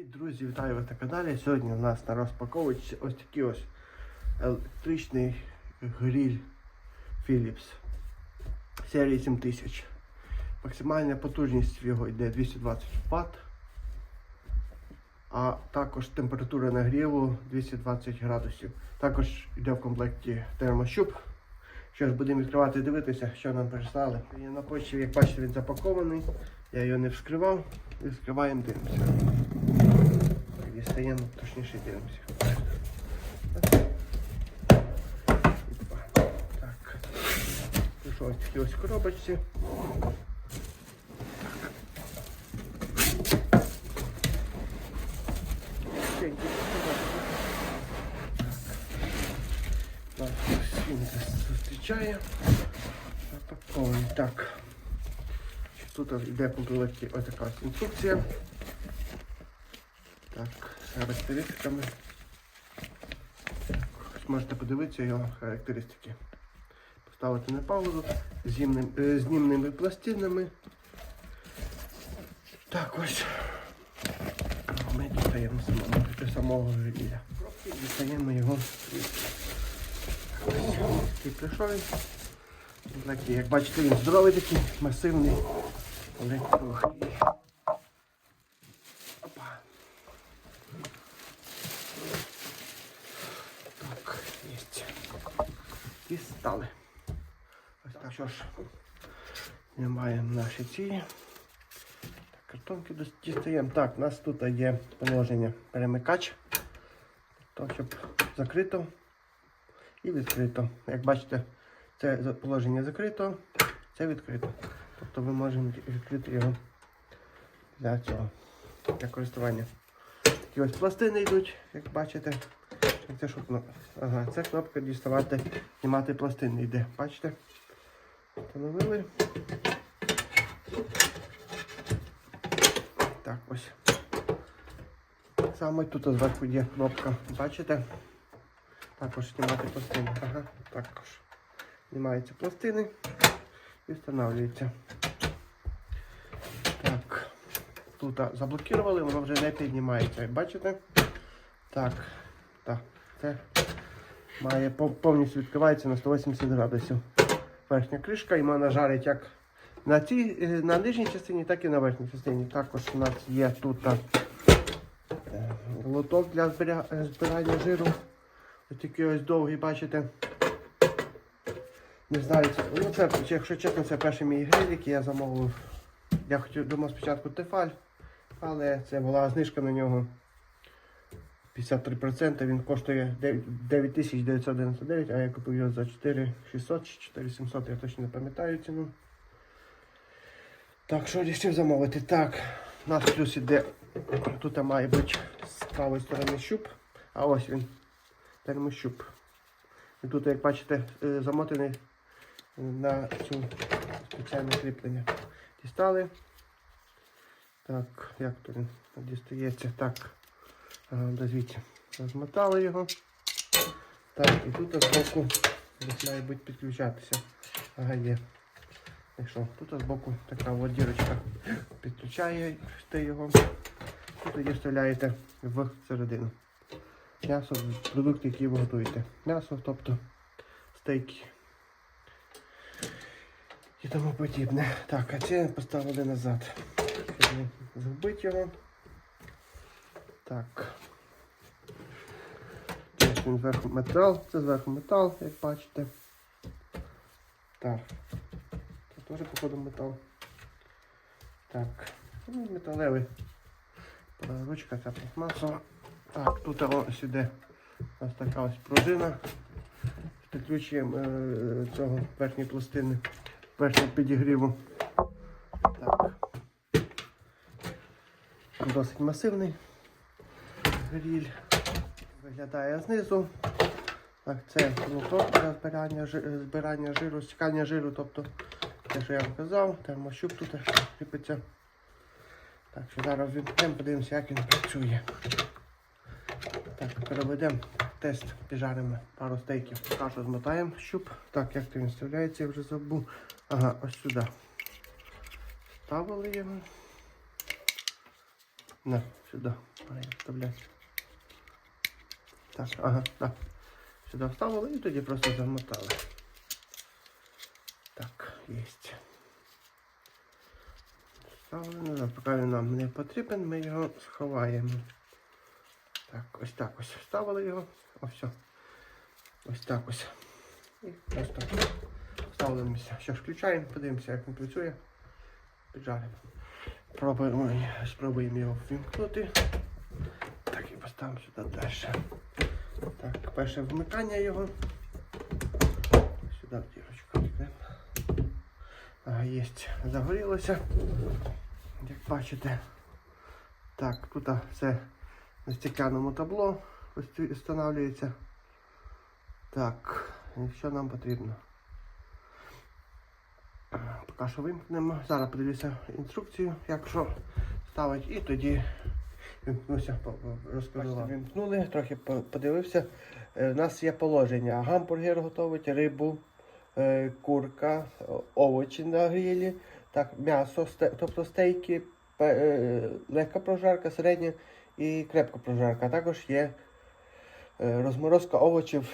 Привіт, друзі! Вітаю вас на каналі. Сьогодні у нас на розпаковці ось такий ось електричний гриль Philips серії 7000. Максимальна потужність його йде 220 Вт, а також температура нагріву 220 градусів. Також йде в комплекті термощуп. Що будемо відкривати і дивитися, що нам прислали. І на почті, як бачите, він запакований. Я його не вскривав. Відкриваємо, дивимося. Дістаємо, точніше дивимося. Опа. Так. Пішов ось такі ось коробочці. Так. Тенькі коробочки. Так. Так, ось він нас зустрічає. Запакований. Так. Тут йде в комплекті ось така ось інструкція. З характеристиками. Можете подивитися його характеристики. Поставити на паузу з зімним- е, знімними пластинами. Так ось. Ми дістаємо самого, самого гріля. Дістаємо його. Такий прийшов. Як бачите, він здоровий такий, масивний. Але і- Опа. Так, есть. І стали. Ось так, що ж. Знімаємо наші ці. Так, картонки дістаємо. Так, у нас тут є положення перемикач. То, щоб закрито і відкрито. Як бачите, це положення закрито, це відкрито. Тобто ми можемо відкрити його для цього, для користування. Такі ось пластини йдуть, як бачите. Це що кнопка? Ага, це кнопка діставати, знімати пластини йде. Бачите? Встановили. Так, ось. Саме тут зверху є кнопка. Бачите? Також знімати пластини. Ага, також. Знімаються пластини і встановлюється. Тут заблокували, воно вже не піднімається. Бачите? Так. Так. Це має повністю відкривається на 180 градусів. Верхня кришка і вона жарить як на цій, е, на нижній частині, так і на верхній частині. Також у нас є тут е, лоток для збирання жиру. Ось такий ось довгий, бачите. Не знаю, це, ну це, якщо чесно, це перший мій гриль, який я замовив. Я хотів думав спочатку Тефаль, але це була знижка на нього 53%. Він коштує 9999, а я купив його за 4600 чи 4700, я точно не пам'ятаю ціну. Так, що рішив замовити? Так, у нас плюс іде, тут має бути з правої сторони щуп, а ось він, термощуп. І тут, як бачите, е, замотаний на цю спеціальне кріплення. Дістали. Так, як то він дістається? Так. Ага, дозвіть. Розмотали його. Так, і тут збоку десь має бути підключатися. Ага, є. Якщо тут збоку така от дірочка підключаєте його. І тоді вставляєте в середину. М'ясо, продукти, які ви готуєте. М'ясо, тобто стейки і тому подібне. Так, а це поставили назад. Щоб не згубити його. Так. Ось він зверху метал, це зверху метал, як бачите. Так. Це теж походу метал. Так. Ну, металевий. Ручка ця пластмасова. Так, тут ось іде ось така ось пружина. Підключуємо е, цього верхньої пластини, верхнього підігріву. Так. Досить масивний гріль. Виглядає знизу. Так, це лоток для збирання, збирання жиру, стікання жиру, тобто те, що я вам казав, термощуп тут кріпиться. Так, що зараз відкриємо, подивимося, як він працює. Так, переведемо тест, піджаримо пару стейків. Кашу змотаємо щуп. Так, як то він вставляється, я вже забув. Ага, ось сюди. Ставили його. На, сюди. Має вставляти. Так, ага, так. Сюди вставили і тоді просто замотали. Так, єсть. Вставлено, поки він нам не потрібен, ми його сховаємо. Так, ось так ось вставили його. Ось все. Ось так ось. І просто ставимося. Що ж, включаємо, подивимося, як він працює. Піджаримо. Пробуємо, спробуємо його ввімкнути. Поставимо сюди далі. Так, перше вмикання його. Сюди в дірочку. Ага, є. Загорілося. Як бачите. Так, тут все на стеклянному табло встановлюється. Так, що нам потрібно? Поки що вимкнемо. Зараз подивлюся інструкцію, як що ставить, і тоді розкажу вам. Вимкнули, трохи подивився. Е, У нас є положення. Гамбургер готовить, рибу, е, курка, овочі на грілі, так, м'ясо, тобто стейки, е, легка прожарка, середня і крепка прожарка. А також є е, розморозка овочів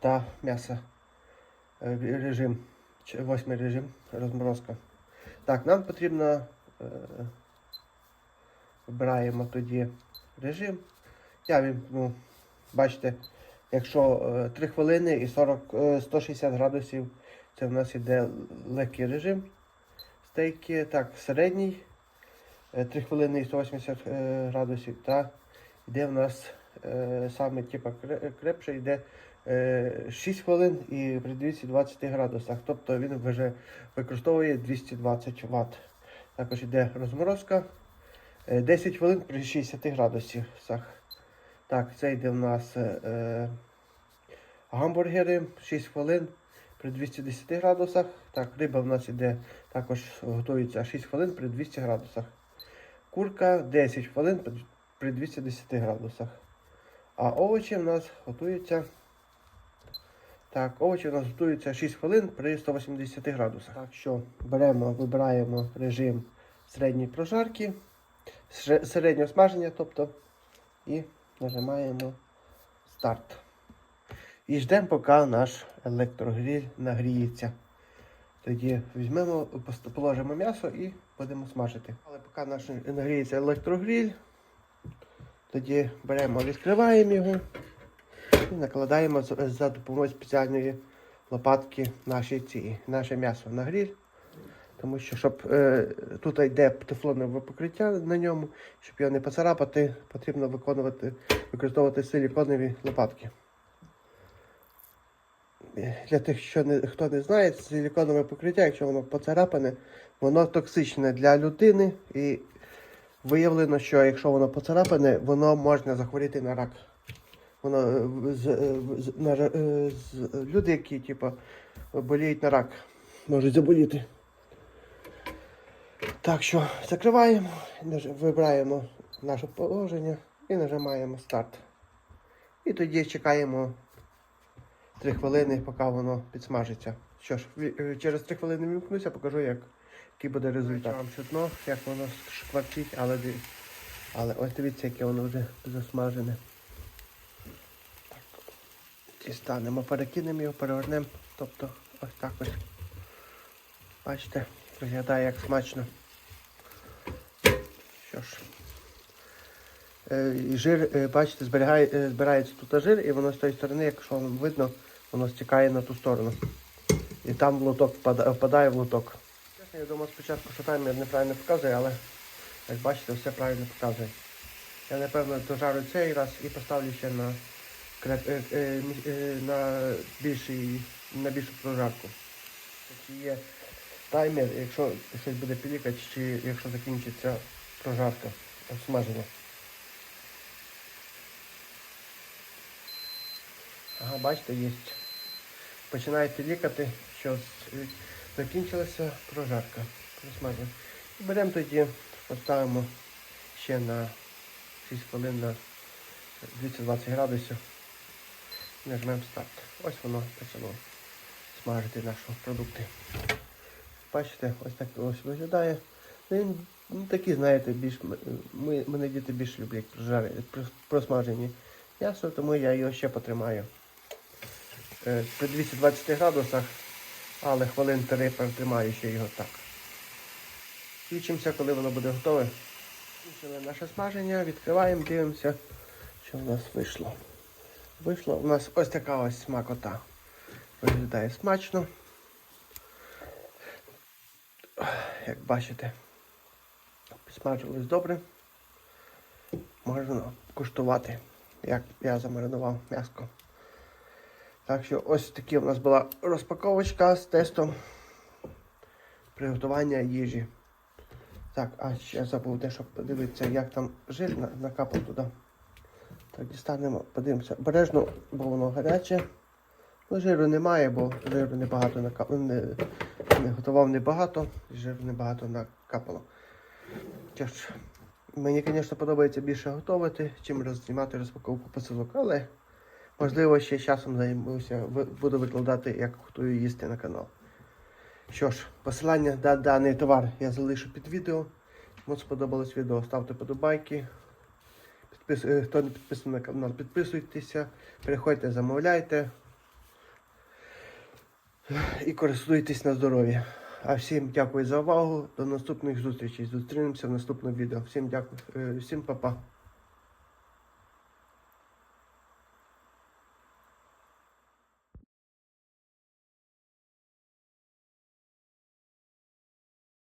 та м'яса. Е, Режим. Восьмий режим розморозка. Так, нам потрібно. Е, Вибираємо тоді режим. Я вімкну, бачите, якщо е, 3 хвилини і 40, е, 160 градусів, це в нас іде легкий режим. Стейки, так, середній, е, 3 хвилини і 180 е, градусів. Та йде в нас е, саме типа крепше, йде е, 6 хвилин і при 220 градусах. Тобто він вже використовує 220 Вт. Також йде розморозка. Е, 10 хвилин при 60 градусах. Так, це йде в нас е, е, гамбургери 6 хвилин при 210 градусах. Так, риба в нас йде також готується 6 хвилин при 200 градусах. Курка 10 хвилин при- при 210 градусах. А овочі в нас готуються. Так, овочі у нас готуються 6 хвилин при 180 градусах. Так що беремо, вибираємо режим середньої прожарки середнього смаження, тобто, і нажимаємо старт. І ждемо, поки наш електрогріль нагріється. Тоді візьмемо, положимо м'ясо і будемо смажити. Але поки наш нагріється електрогріль, тоді беремо, відкриваємо його і накладаємо за допомогою спеціальної лопатки наші ці, наше м'ясо на гріль. Тому що, щоб е, тут йде тефлонове покриття на ньому, щоб його не поцарапати, потрібно виконувати, використовувати силіконові лопатки. Е, Для тих, що не, хто не знає, силіконове покриття, якщо воно поцарапане, воно токсичне для людини і виявлено, що якщо воно поцарапане, воно можна захворіти на рак. Воно е, з, е, з, на, з, люди, які типу, боліють на рак, можуть заболіти. Так що закриваємо, вибираємо наше положення і нажимаємо старт. І тоді чекаємо 3 хвилини, поки воно підсмажиться. Що ж, е, через 3 хвилини вімкнуся, покажу, як, який буде результат. Вам чутно, як воно шкварчить, але, але ось дивіться, яке воно вже засмажене. Дістанемо, перекинемо його, перевернемо. Тобто ось так ось. Бачите, виглядає як смачно. Що ж. Е, жир, е, бачите, зберігає, е, збирається тут жир, і воно з тої сторони, якщо вам видно, воно стікає на ту сторону. І там в лоток впадає, впадає в лоток. Я думав спочатку, що таймер неправильно показує, але як бачите, все правильно показує. Я напевно дожарю цей раз і поставлю ще на, на, більший, на більшу прожарку. Чи є таймер, якщо щось буде пілікати, чи якщо закінчиться прожарка, смаження. Ага, бачите, є. Починає пілікати, що закінчилася прожарка. І беремо тоді, поставимо ще на 6 хвилин на 220 градусів. Нажмемо старт. Ось воно почало смажити наші продукти. Бачите, ось так ось виглядає. Він Ну, такі, знаєте, більш ми, мене діти більш люблять просмажені м'ясо, тому я його ще потримаю. Е, При 220 градусах, але хвилин 3 протримаю ще його так. Включимося, коли воно буде готове. Включили наше смаження, відкриваємо, дивимося, що в нас вийшло. Вийшло у нас ось така ось смакота. Виглядає смачно. Як бачите, підсмажилось добре. Можна куштувати, як я замаринував м'яско. Так що ось такі у нас була розпаковочка з тестом приготування їжі. Так, а ще забув дещо подивитися, як там жир на- накапав туди. Так, дістанемо, подивимося. Обережно, бо воно гаряче. Ну, жиру немає, бо жиру небагато накапало. Не, не готував небагато, жиру небагато накапало. Що мені, звісно, подобається більше готувати, чим рознімати розпаковку посилок, але можливо ще часом займуся, буду викладати, як готую їсти на канал. Що ж, посилання на даний товар я залишу під відео. Кому сподобалось відео, ставте подобайки. Підпис... е, Хто не підписаний на канал, підписуйтеся, переходьте, замовляйте і користуйтесь на здоров'я. А всім дякую за увагу. До наступних зустрічей. Зустрінемося в наступному відео. Всім дякую, е, всім па-па.